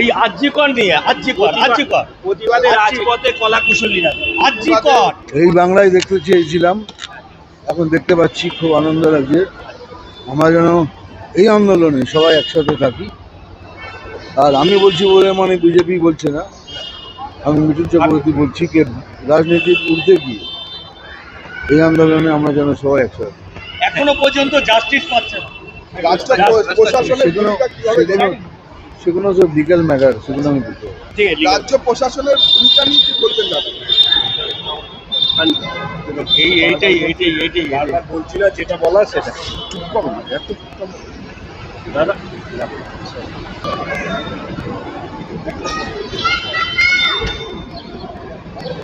এই আর্যিকর নিয়ে আর্যিকর আর্যিকর। প্রতিবাদে রাজপথে কলা কুশলীরা আর্যিকর। এই বাংলায় দেখতে চেয়েছিলাম এখন দেখতে পাচ্ছি খুব আনন্দ লাগছে। আমরা যেন এই আন্দোলনে সবাই একসাথে থাকি। আর আমি বলছি বলে মানে বিজেপি বলছে না। আমি মিঠুন চক্রবর্তী বলছি যে রাজনীতির ঊর্ধ্বে গিয়ে এই আন্দোলনে আমরা যেন সবাই একসাথে। এখনও পর্যন্ত জাস্টিস পাচ্ছে সেগুলো সব লিগাল ম্যাটার সেগুলো আমি বলতে আছে। রাজ্য প্রশাসনের ভূমিকা নিয়ে কি বলবেন দাদা এই এইটাই এইটাই এইটাই। বলছি না যেটা বলার সেটা। চুপ করো না এত চুপ করো দাদা